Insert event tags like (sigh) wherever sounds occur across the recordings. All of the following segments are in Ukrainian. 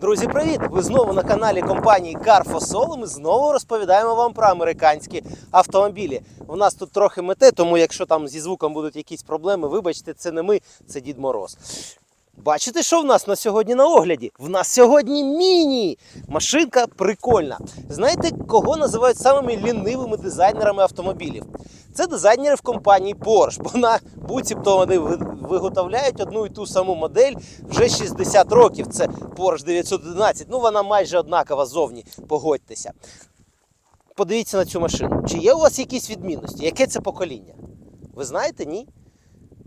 Друзі, привіт! Ви знову на каналі компанії Carfosol. Ми знову розповідаємо вам про американські автомобілі. У нас тут трохи мете, тому якщо там зі звуком будуть якісь проблеми, вибачте, це не ми, це Дід Мороз. Бачите, що в нас на сьогодні на огляді? В нас сьогодні міні! Машинка прикольна. Знаєте, кого називають самими лінивими дизайнерами автомобілів? Це дизайнери в компанії Porsche, бо на буцімто вони виготовляють одну і ту саму модель вже 60 років. Це Porsche 911. Ну вона майже однакова зовні, погодьтеся. Подивіться на цю машину. Чи є у вас якісь відмінності? Яке це покоління? Ви знаєте, ні?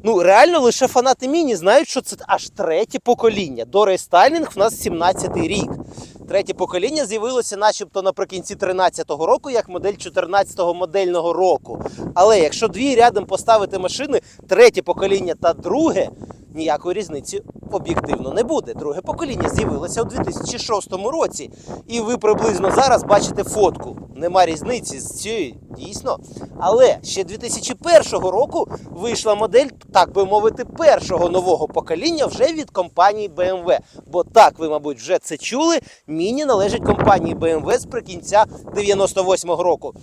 Ну, реально лише фанати міні знають, що це аж третє покоління. До рестайлінг в нас 17-й рік. Третє покоління з'явилося начебто наприкінці 13-го року, як модель 14-го модельного року. Але якщо дві рядом поставити машини, третє покоління та друге, ніякої різниці об'єктивно не буде. Друге покоління з'явилося у 2006 році. І ви приблизно зараз бачите фотку. Нема різниці з цією, дійсно. Але ще 2001 року вийшла модель, так би мовити, першого нового покоління вже від компанії BMW. Бо так, ви, мабуть, вже це чули. Міні належить компанії BMW з прикінця 98-го року.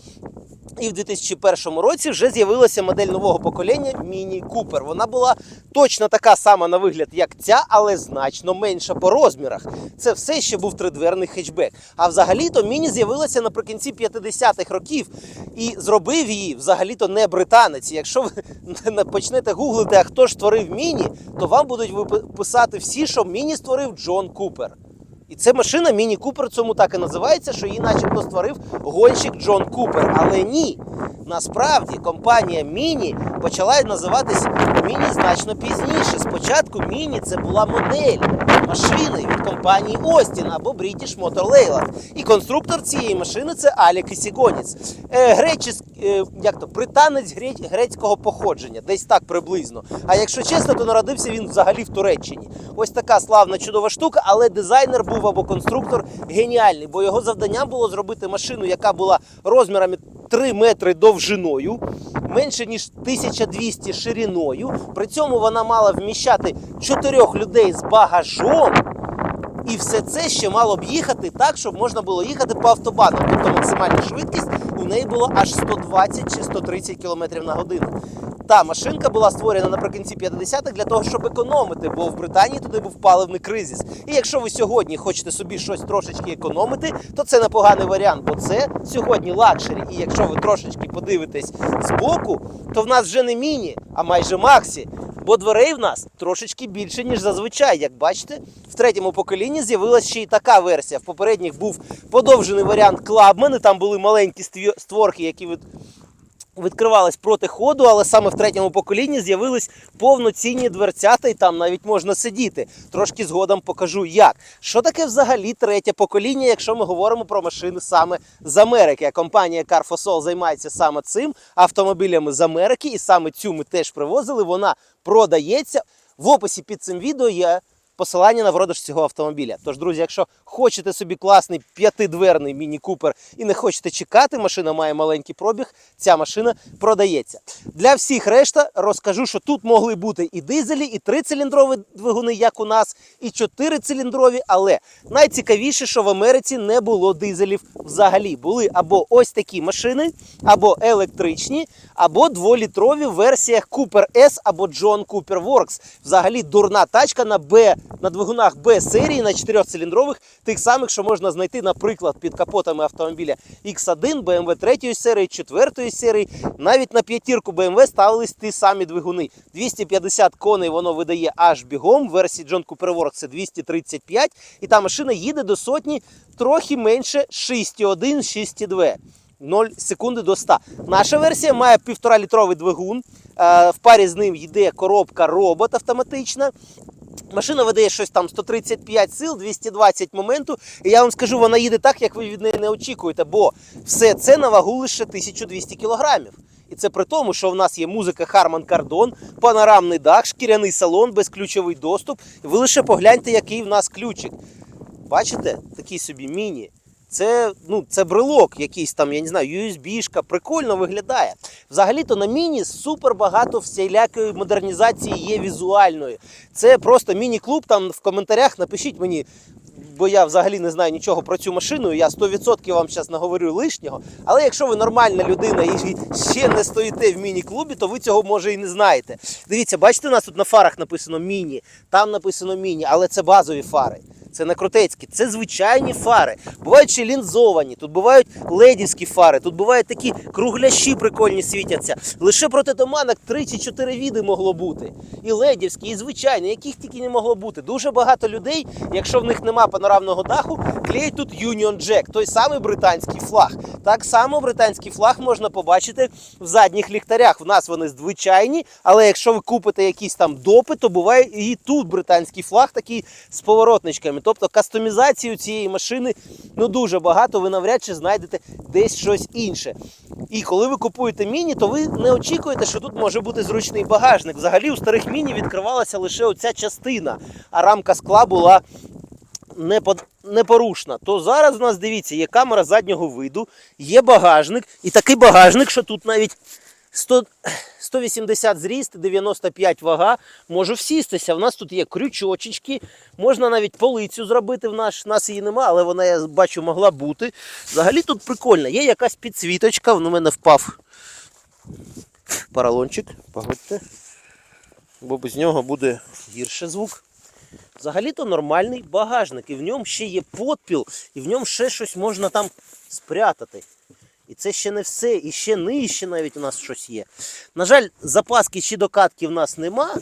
І в 2001 році вже з'явилася модель нового покоління Міні Купер. Вона була точно така сама на вигляд, як ця, але значно менша по розмірах. Це все ще був тридверний хетчбек. А взагалі-то Міні з'явилася наприкінці 50-х років і зробив її взагалі-то не британець. Якщо ви (laughs) не почнете гуглити, а хто ж створив Міні, то вам будуть писати всі, що Міні створив Джон Купер. І це машина Міні Купер, цьому так і називається, що її начебто створив гонщик Джон Купер. Але ні. Насправді компанія Міні почала називатись Міні значно пізніше. Спочатку Міні це була модель машини від компанії Остін або British Motor Leyland. І конструктор цієї машини це Алік Ісігонець. Е, е, як то, британець грецького походження, десь так приблизно. А якщо чесно, то народився він взагалі в Туреччині. Ось така славна чудова штука, але дизайнер був або конструктор геніальний, бо його завданням було зробити машину, яка була розмірами 3 метри довжиною, менше ніж 1200 шириною. При цьому вона мала вміщати чотирьох людей з багажом. І все це ще мало б їхати так, щоб можна було їхати по автобану. Тобто максимальна швидкість у неї була аж 120 чи 130 км на годину. Та машинка була створена наприкінці 50-х для того, щоб економити, бо в Британії туди був паливний кризис. І якщо ви сьогодні хочете собі щось трошечки економити, то це непоганий варіант, бо це сьогодні лакшері. І якщо ви трошечки подивитесь збоку, то в нас вже не міні, а майже максі. Бо дверей в нас трошечки більше, ніж зазвичай. Як бачите, в третьому поколінні з'явилася ще й така версія. В попередніх був подовжений варіант Клабмен, і там були маленькі створки, які від... відкривались проти ходу, але саме в третьому поколінні з'явились повноцінні дверцята, і там навіть можна сидіти. Трошки згодом покажу як. Що таке взагалі третє покоління, якщо ми говоримо про машини саме з Америки? А компанія Carfosol займається саме цим автомобілями з Америки, і саме цю ми теж привозили. Вона продається. В описі під цим відео є посилання на продаж цього автомобіля. Тож, друзі, якщо хочете собі класний п'ятидверний міні-купер і не хочете чекати, машина має маленький пробіг, ця машина продається. Для всіх решта розкажу, що тут могли бути і дизелі, і трициліндрові двигуни, як у нас, і чотирициліндрові, але найцікавіше, що в Америці не було дизелів взагалі. Були або ось такі машини, або електричні, або дволітрові в версіях Cooper S або John Cooper Works. Взагалі дурна тачка на Б на двигунах Б серії на чотирьохциліндрових, тих самих, що можна знайти, наприклад, під капотами автомобіля X1, BMW 3 серії, 4 серії. Навіть на п'ятірку BMW ставились ті самі двигуни. 250 коней воно видає аж бігом. В версії John Cooper Works це 235, і та машина їде до сотні трохи менше 6,1, 6,2. 0 секунди до 100. Наша версія має 1,5 літровий двигун. Е, В парі з ним йде коробка робот автоматична. Машина видає щось там 135 сил, 220 моменту. І я вам скажу, вона їде так, як ви від неї не очікуєте, бо все це на вагу лише 1200 кілограмів. І це при тому, що в нас є музика Харман Кардон, панорамний дах, шкіряний салон, безключовий доступ. І ви лише погляньте, який в нас ключик. Бачите, такий собі міні. Це, ну, це брелок якийсь там, я не знаю, USB-шка, прикольно виглядає. Взагалі-то на міні супер багато всілякої модернізації є візуальної. Це просто міні-клуб. Там в коментарях напишіть мені, бо я взагалі не знаю нічого про цю машину. Я 100% вам зараз наговорю лишнього. Але якщо ви нормальна людина і ще не стоїте в міні-клубі, то ви цього може і не знаєте. Дивіться, бачите, у нас тут на фарах написано міні, там написано міні, але це базові фари. Це не крутецькі, це звичайні фари. Бувають ще лінзовані, тут бувають ледівські фари, тут бувають такі круглящі прикольні світяться. Лише проти туманок 3 чи 4 віди могло бути. І ледівські, і звичайні, яких тільки не могло бути. Дуже багато людей, якщо в них нема панорамного даху, клеють тут Union Jack, той самий британський флаг. Так само британський флаг можна побачити в задніх ліхтарях. В нас вони звичайні, але якщо ви купите якісь там допи, то буває і тут британський флаг такий з поворотничками. Тобто кастомізації у цієї машини ну дуже багато, ви навряд чи знайдете десь щось інше. І коли ви купуєте міні, то ви не очікуєте, що тут може бути зручний багажник. Взагалі у старих міні відкривалася лише оця частина, а рамка скла була непо- непорушна. То зараз у нас дивіться, є камера заднього виду, є багажник, і такий багажник, що тут навіть 100, 180 зріст, 95 вага, може всістися. У нас тут є крючочечки, можна навіть полицю зробити. В наш, нас її нема, але вона, я бачу, могла бути. Взагалі тут прикольно. Є якась підсвіточка, в мене впав поролончик, погодьте. Бо без нього буде гірше звук. Взагалі-то нормальний багажник, і в ньому ще є подпіл, і в ньому ще щось можна там спрятати. І це ще не все, і ще нижче навіть у нас щось є. На жаль, запаски чи докатки в нас нема,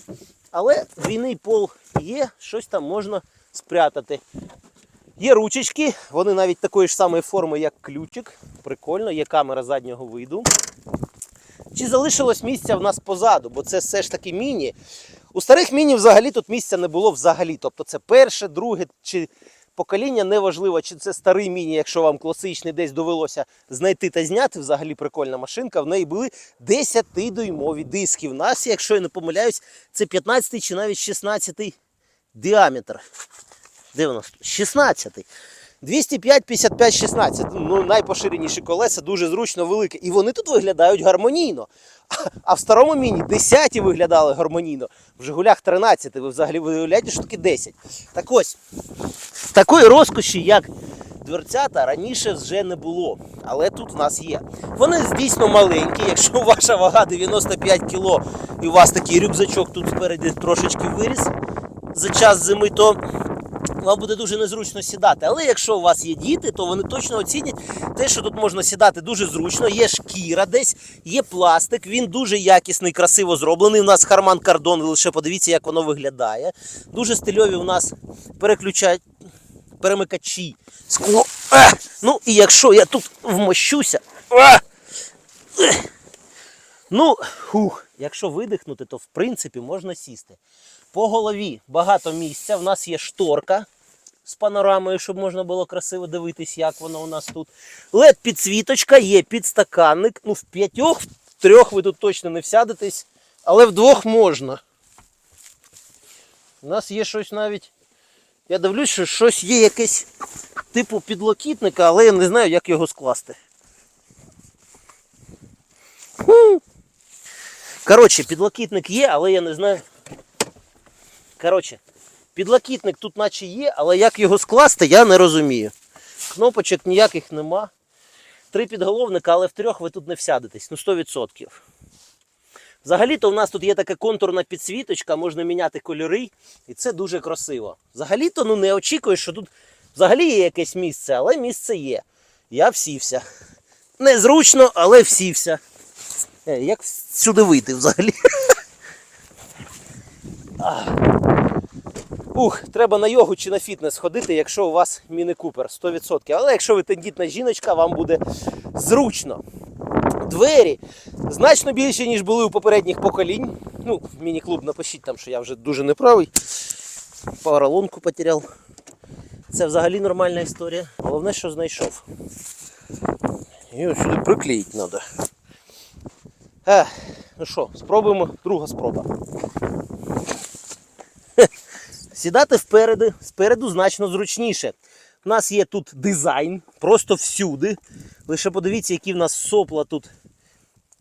але двійний пол є, щось там можна спрятати. Є ручечки, вони навіть такої ж самої форми, як ключик. Прикольно, є камера заднього виду. Чи залишилось місця в нас позаду, бо це все ж таки міні. У старих міні взагалі тут місця не було взагалі. Тобто це перше, друге чи покоління, неважливо, чи це старий міні, якщо вам класичний десь довелося знайти та зняти. Взагалі прикольна машинка. В неї були 10-дюймові диски. В нас, якщо я не помиляюсь, це 15 чи навіть 16 діаметр. Де у нас 16. 205, 55, 16. Ну, найпоширеніші колеса, дуже зручно велике. І вони тут виглядають гармонійно. А в старому міні 10 виглядали гармонійно. В Жигулях 13. Ви взагалі виявляєте, що таке 10. Так ось, такої розкоші, як дверцята, раніше вже не було. Але тут в нас є. Вони дійсно маленькі. Якщо (laughs) ваша вага 95 кг і у вас такий рюкзачок тут спереді трошечки виріс за час зими, то вам буде дуже незручно сідати. Але якщо у вас є діти, то вони точно оцінять те, що тут можна сідати дуже зручно. Є шкіра десь, є пластик, він дуже якісний, красиво зроблений. У нас Харман Кардон, лише подивіться, як воно виглядає. Дуже стильові у нас переключають. Перемикачі, скло. А! Ну і якщо я тут вмощуся. А! Ну, хух, якщо видихнути, то в принципі можна сісти. По голові багато місця. В нас є шторка з панорамою, щоб можна було красиво дивитись, як воно у нас тут. led підсвіточка, є підстаканник. Ну, в п'ятьох, в трьох ви тут точно не всядетесь, але вдвох можна. У нас є щось навіть. Я дивлюсь, що щось є якесь типу підлокітника, але я не знаю, як його скласти. Коротше, підлокітник є, але я не знаю. Коротше, підлокітник тут наче є, але як його скласти, я не розумію. Кнопочок ніяких нема. Три підголовника, але в трьох ви тут не всядетесь. Ну 100%. Взагалі-то у нас тут є така контурна підсвіточка, можна міняти кольори, і це дуже красиво. Взагалі-то ну, не очікуєш, що тут взагалі є якесь місце, але місце є. Я всівся. Незручно, але всівся. Е, Як сюди вийти взагалі? (laughs) Ух, треба на йогу чи на фітнес ходити, якщо у вас міні-купер 100%. Але якщо ви тендітна жіночка, вам буде зручно. Двері значно більші, ніж були у попередніх поколінь. Ну, в міні-клуб напишіть там, що я вже дуже неправий. Поролонку потеряв. Це взагалі нормальна історія. Головне, що знайшов. Ось сюди приклеїти треба. Ну що, спробуємо друга спроба. Сідати впереду, спереду значно зручніше. У нас є тут дизайн, просто всюди. Лише подивіться, які в нас сопла тут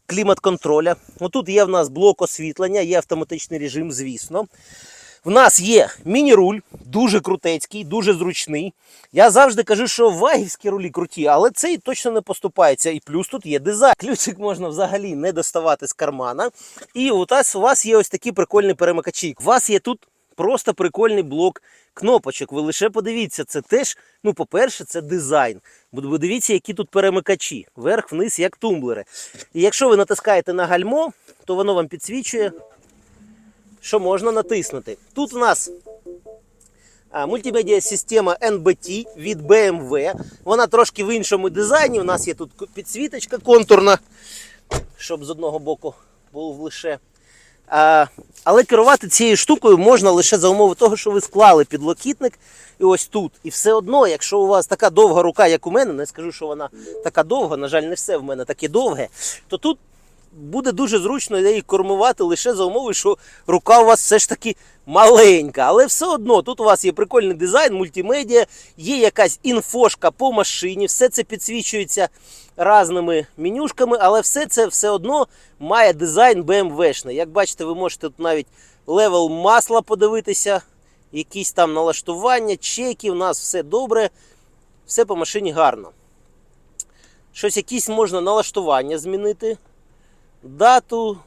клімат-контроля. Отут є в нас блок освітлення, є автоматичний режим, звісно. В нас є міні-руль, дуже крутецький, дуже зручний. Я завжди кажу, що вагівські рулі круті, але цей точно не поступається. І плюс тут є дизайн. Ключик можна взагалі не доставати з кармана. І у вас, у вас є ось такі прикольні перемикачі. У вас є тут просто прикольний блок кнопочок. Ви лише подивіться, це теж, ну, по-перше, це дизайн. Бо дивіться, які тут перемикачі. Вверх, вниз, як тумблери. І якщо ви натискаєте на гальмо, то воно вам підсвічує що можна натиснути. Тут у нас мультимедіа система NBT від BMW. Вона трошки в іншому дизайні. У нас є тут підсвіточка контурна, щоб з одного боку було лише. Але керувати цією штукою можна лише за умови того, що ви склали підлокітник і ось тут. І все одно, якщо у вас така довга рука, як у мене, не скажу, що вона така довга, на жаль, не все в мене таке довге, то тут буде дуже зручно її кормувати лише за умови, що рука у вас все ж таки маленька. Але все одно тут у вас є прикольний дизайн, мультимедіа, є якась інфошка по машині, все це підсвічується разними менюшками, але все це все одно має дизайн BMW-шний. Як бачите, ви можете тут навіть левел масла подивитися, якісь там налаштування, чеки, у нас все добре, все по машині гарно. Щось якісь можна налаштування змінити дату,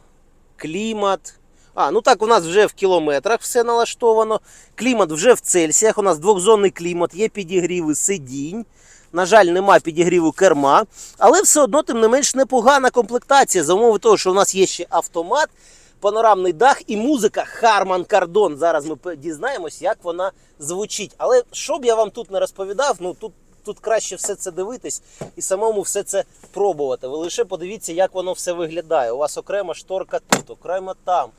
клімат. А, ну так, у нас вже в кілометрах все налаштовано. Клімат вже в Цельсіях. У нас двохзонний клімат, є підігріви сидінь. На жаль, нема підігріву керма. Але все одно, тим не менш, непогана комплектація. За умови того, що у нас є ще автомат, панорамний дах і музика Harman Kardon. Зараз ми дізнаємось, як вона звучить. Але що б я вам тут не розповідав, ну тут, тут краще все це дивитись і самому все це пробувати. Ви лише подивіться, як воно все виглядає. У вас окрема шторка тут, окремо там.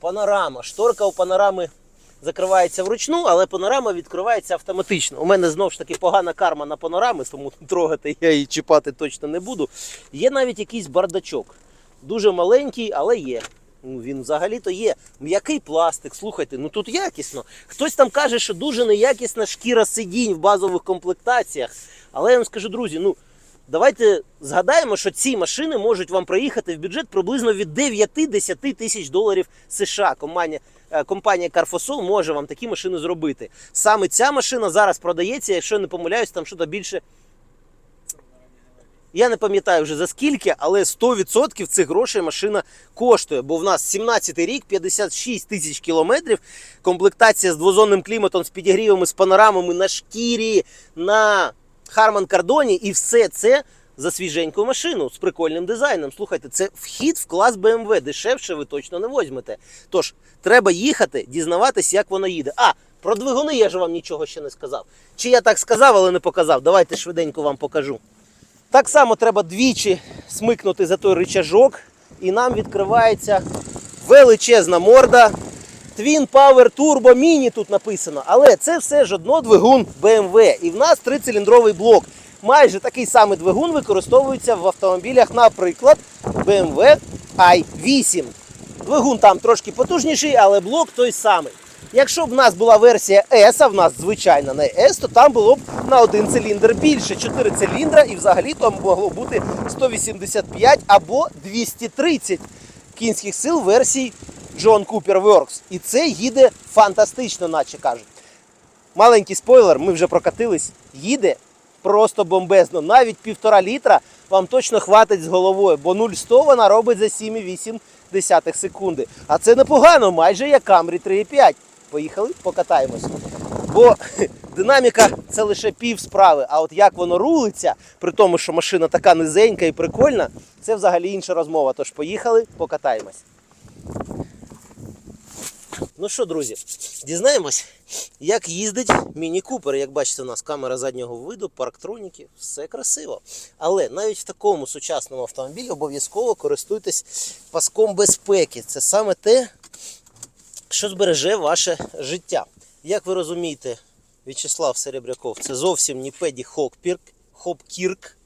Панорама. Шторка у панорами закривається вручну, але панорама відкривається автоматично. У мене знову ж таки погана карма на панорами, тому (laughs) трогати я її чіпати точно не буду. Є навіть якийсь бардачок. Дуже маленький, але є. Ну, він взагалі-то є. М'який пластик, слухайте, ну тут якісно. Хтось там каже, що дуже неякісна шкіра сидінь в базових комплектаціях. Але я вам скажу, друзі, ну давайте згадаємо, що ці машини можуть вам проїхати в бюджет приблизно від 9-10 тисяч доларів США. Компанія, е, компанія Carfosol може вам такі машини зробити. Саме ця машина зараз продається, якщо я не помиляюсь, там щось більше. Я не пам'ятаю вже за скільки, але 100% цих грошей машина коштує. Бо в нас 17 й рік, 56 тисяч кілометрів. Комплектація з двозонним кліматом, з підігрівами, з панорамами на шкірі, на Harman Kardon і все це за свіженьку машину з прикольним дизайном. Слухайте, це вхід в клас BMW. Дешевше ви точно не возьмете. Тож, треба їхати, дізнаватись, як вона їде. А, про двигуни я ж вам нічого ще не сказав. Чи я так сказав, але не показав. Давайте швиденько вам покажу. Так само треба двічі смикнути за той рычажок, і нам відкривається величезна морда. Twin Power Turbo Mini тут написано. Але це все ж одно двигун BMW. І в нас трициліндровий блок. Майже такий самий двигун використовується в автомобілях, наприклад, BMW i8. Двигун там трошки потужніший, але блок той самий. Якщо б в нас була версія S, а в нас звичайна не S, то там було б на один циліндр більше. 4 циліндра і взагалі там могло бути 185 або 230 кінських сил версій John Cooper Works. І це їде фантастично, наче кажуть. Маленький спойлер, ми вже прокатились. Їде просто бомбезно. Навіть півтора літра вам точно хватить з головою, бо 0-100 вона робить за 7,8 секунди. А це непогано, майже як Camry 3,5. Поїхали, покатаємось. Бо (laughs) динаміка це лише пів справи. А от як воно рулиться, при тому, що машина така низенька і прикольна, це взагалі інша розмова. Тож поїхали, покатаємось. Ну що, друзі, дізнаємось, як їздить Міні Купер. Як бачите, у нас камера заднього виду, парктроніки, все красиво. Але навіть в такому сучасному автомобілі обов'язково користуйтесь паском безпеки. Це саме те, що збереже ваше життя. Як ви розумієте, В'ячеслав Серебряков це зовсім не Педі Хопкірк, Хопкірк,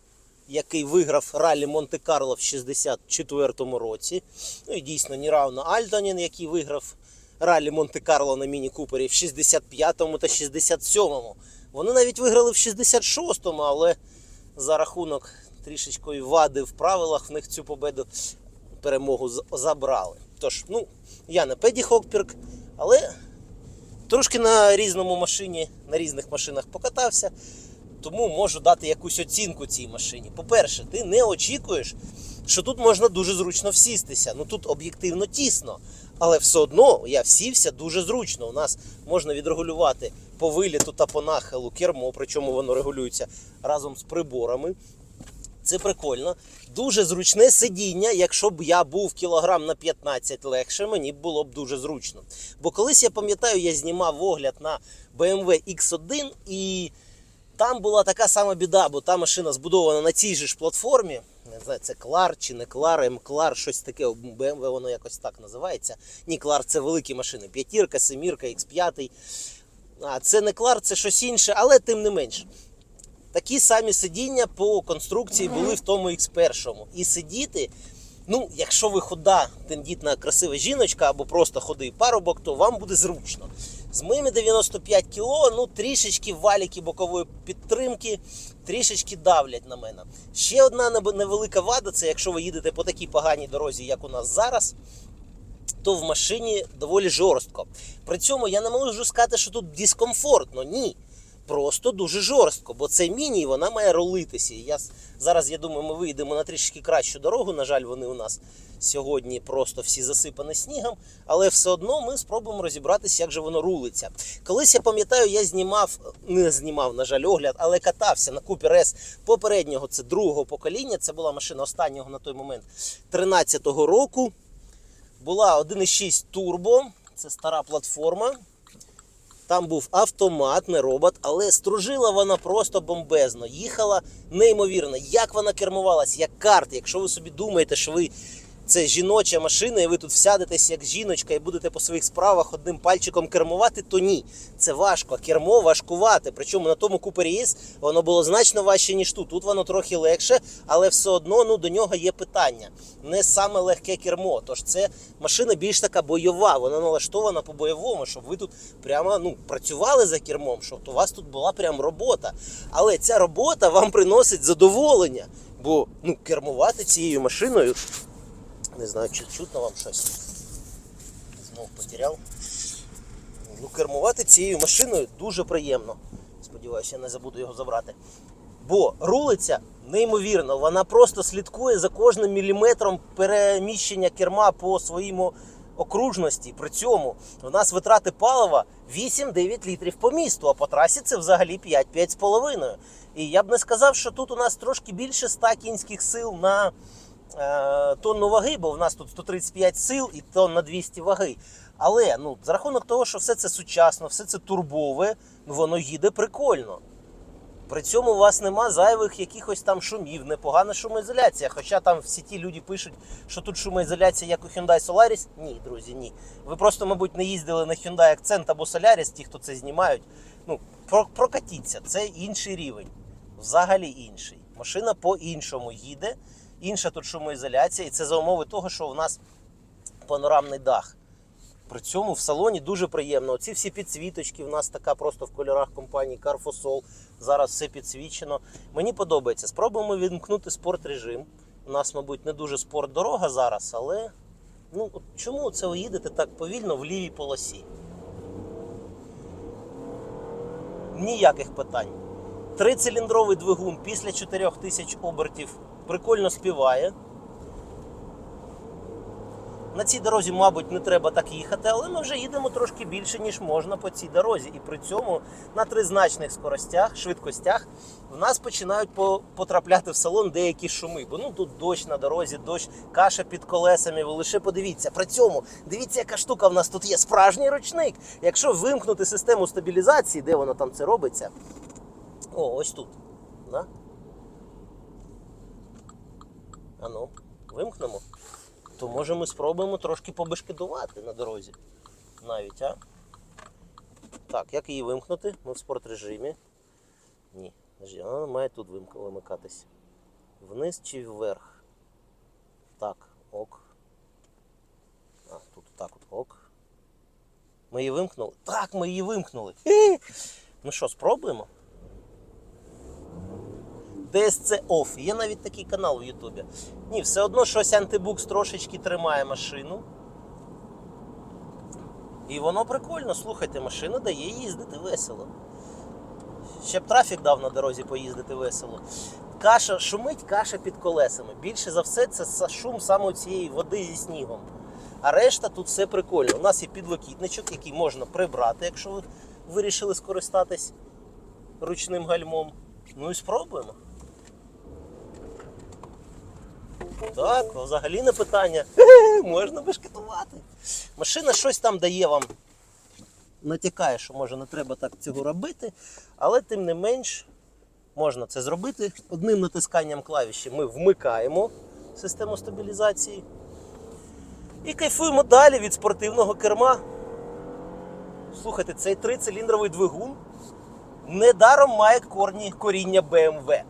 який виграв ралі Монте-Карло в 64-му році. Ну і дійсно Ніравно Альдонін, який виграв ралі Монте-Карло на Міні Купері в 65-му та 67-му. Вони навіть виграли в 66-му, але за рахунок трішечкої вади в правилах в них цю победу перемогу забрали. Тож, ну, я не Педі Хокпірк, але Трошки на різному машині, на різних машинах покатався, тому можу дати якусь оцінку цій машині. По-перше, ти не очікуєш, що тут можна дуже зручно всістися. Ну тут об'єктивно тісно. Але все одно я всівся дуже зручно. У нас можна відрегулювати по виліту та по нахилу кермо, причому воно регулюється разом з приборами. Це прикольно. Дуже зручне сидіння. Якщо б я був кілограм на 15 легше, мені б було б дуже зручно. Бо колись я пам'ятаю, я знімав огляд на BMW X1 і там була така сама біда, бо та машина збудована на цій же ж платформі. Не знаю, це Клар чи не Клар, М-Клар, щось таке. BMW воно якось так називається. Ні, Клар це великі машини. П'ятірка, семірка, X5. А це не Клар, це щось інше, але тим не менш. Такі самі сидіння по конструкції були в тому X1. І сидіти, ну, якщо ви хода, тендітна красива жіночка або просто ходий парубок, то вам буде зручно. З моїми 95 кг, ну трішечки валіки бокової підтримки, трішечки давлять на мене. Ще одна невелика вада це якщо ви їдете по такій поганій дорозі, як у нас зараз, то в машині доволі жорстко. При цьому я не можу сказати, що тут дискомфортно. Ні. Просто дуже жорстко, бо це міні, і вона має рулитися. І Я зараз, я думаю, ми вийдемо на трішки кращу дорогу. На жаль, вони у нас сьогодні просто всі засипані снігом, але все одно ми спробуємо розібратися, як же воно рулиться. Колись я пам'ятаю, я знімав, не знімав, на жаль, огляд, але катався на Cooper S попереднього, це другого покоління. Це була машина останнього на той момент 13-го року. Була 1.6 турбо, це стара платформа. Там був автомат, не робот, але стружила вона просто бомбезно. Їхала неймовірно. Як вона кермувалась, як карт. Якщо ви собі думаєте, що ви це жіноча машина, і ви тут всядетесь як жіночка і будете по своїх справах одним пальчиком кермувати, то ні. Це важко. Кермо важкувати. Причому на тому Купері Єс воно було значно важче, ніж тут. Тут воно трохи легше, але все одно ну, до нього є питання. Не саме легке кермо. Тож це машина більш така бойова. Вона налаштована по бойовому, щоб ви тут прямо ну, працювали за кермом, щоб у вас тут була прям робота. Але ця робота вам приносить задоволення. Бо ну, кермувати цією машиною не знаю, чи чутно вам щось. Знов потеряв. Ну, кермувати цією машиною дуже приємно. Сподіваюся, я не забуду його забрати. Бо рулиця неймовірно, вона просто слідкує за кожним міліметром переміщення керма по своєму окружності. При цьому в нас витрати палива 8-9 літрів по місту, а по трасі це взагалі 5-5,5. І я б не сказав, що тут у нас трошки більше 100 кінських сил на тонну ваги, бо в нас тут 135 сил і тонн на 200 ваги. Але ну, за рахунок того, що все це сучасно, все це турбове, ну, воно їде прикольно. При цьому у вас нема зайвих якихось там шумів, непогана шумоізоляція. Хоча там в сіті люди пишуть, що тут шумоізоляція, як у Hyundai Solaris. Ні, друзі, ні. Ви просто, мабуть, не їздили на Hyundai Accent або Solaris, ті, хто це знімають. Ну, прокатіться, це інший рівень. Взагалі інший. Машина по-іншому їде, інша тут шумоізоляція, і це за умови того, що у нас панорамний дах. При цьому в салоні дуже приємно. Оці всі підсвіточки, в нас така просто в кольорах компанії Carfosol. Зараз все підсвічено. Мені подобається. Спробуємо відмкнути спорт режим. У нас, мабуть, не дуже спорт дорога зараз, але ну, от чому це ви їдете так повільно в лівій полосі? Ніяких питань. Трициліндровий двигун після 4000 обертів прикольно співає. На цій дорозі, мабуть, не треба так їхати, але ми вже їдемо трошки більше, ніж можна по цій дорозі. І при цьому на тризначних скоростях, швидкостях в нас починають потрапляти в салон деякі шуми. Бо ну тут дощ на дорозі, дощ, каша під колесами. Ви лише подивіться. При цьому дивіться, яка штука в нас тут є. Справжній ручник. Якщо вимкнути систему стабілізації, де воно там це робиться? О, ось тут. Да? Ану, вимкнемо то може ми спробуємо трошки побешкетувати на дорозі. Навіть, а? Так, як її вимкнути? Ми в спорт режимі. Ні, вона має тут вимикатись. Вниз чи вверх? Так, ок. А, тут так от ок. Ми її вимкнули? Так, ми її вимкнули. Ну що, спробуємо? DSC Off. Є навіть такий канал в Ютубі. Ні, все одно щось антибукс трошечки тримає машину. І воно прикольно, слухайте, машина дає їздити весело. Ще б трафік дав на дорозі поїздити весело. Каша шумить, каша під колесами. Більше за все, це шум саме цієї води зі снігом. А решта тут все прикольно. У нас є підлокітничок, який можна прибрати, якщо ви вирішили скористатись ручним гальмом. Ну і спробуємо. Так, взагалі не питання. (laughs) Можна бешкетувати. Машина щось там дає вам. Натякає, що може не треба так цього робити, але тим не менш можна це зробити. Одним натисканням клавіші ми вмикаємо систему стабілізації і кайфуємо далі від спортивного керма. Слухайте, цей трициліндровий двигун недаром має корні коріння BMW.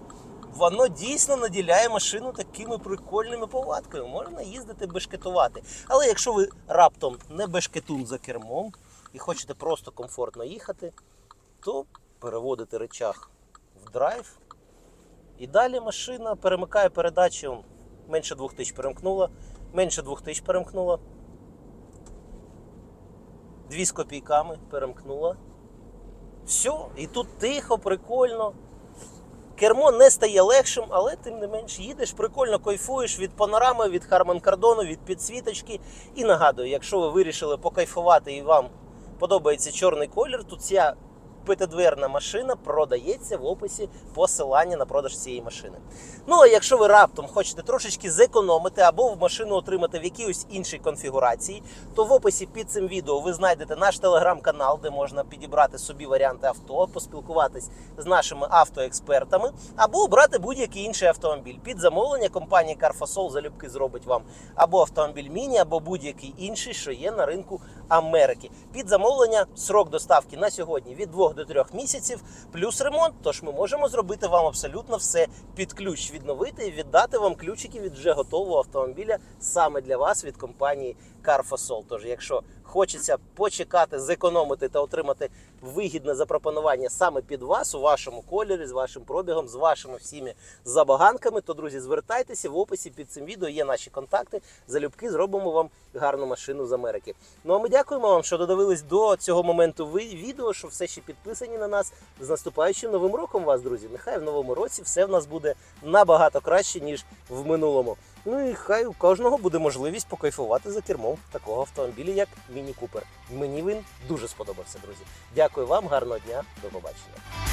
Воно дійсно наділяє машину такими прикольними повадками. Можна їздити бешкетувати. Але якщо ви раптом не бешкетун за кермом і хочете просто комфортно їхати, то переводите речах в драйв. І далі машина перемикає передачі. он, Менше 2000 перемкнула, менше 2000 перемкнула. Дві з копійками перемкнула. Все, і тут тихо, прикольно. Кермо не стає легшим, але тим не менш їдеш, прикольно кайфуєш від панорами, від Харман Кардону, від підсвіточки. І нагадую, якщо ви вирішили покайфувати і вам подобається чорний колір, то ця п'ятидверна машина продається в описі посилання на продаж цієї машини. Ну а якщо ви раптом хочете трошечки зекономити або в машину отримати в якійсь іншій конфігурації, то в описі під цим відео ви знайдете наш телеграм-канал, де можна підібрати собі варіанти авто, поспілкуватись з нашими автоекспертами, або обрати будь-який інший автомобіль. Під замовлення компанія Carfosol залюбки зробить вам або автомобіль міні, або будь-який інший, що є на ринку Америки. Під замовлення срок доставки на сьогодні від 2 до 3 місяців, плюс ремонт. Тож ми можемо зробити вам абсолютно все під ключ, відновити і віддати вам ключики від вже готового автомобіля саме для вас від компанії Carfosol. Тож, якщо хочеться почекати, зекономити та отримати вигідне запропонування саме під вас у вашому кольорі, з вашим пробігом, з вашими всіми забаганками, то друзі, звертайтеся в описі під цим відео. Є наші контакти. Залюбки зробимо вам гарну машину з Америки. Ну а ми дякуємо вам, що додивились до цього моменту відео, що все ще підписані на нас. З наступаючим новим роком вас, друзі. Нехай в новому році все в нас буде набагато краще ніж в минулому. Ну і хай у кожного буде можливість покайфувати за кермом такого автомобіля, як Міні Купер. Мені він дуже сподобався, друзі. Дякую вам, гарного дня, до побачення.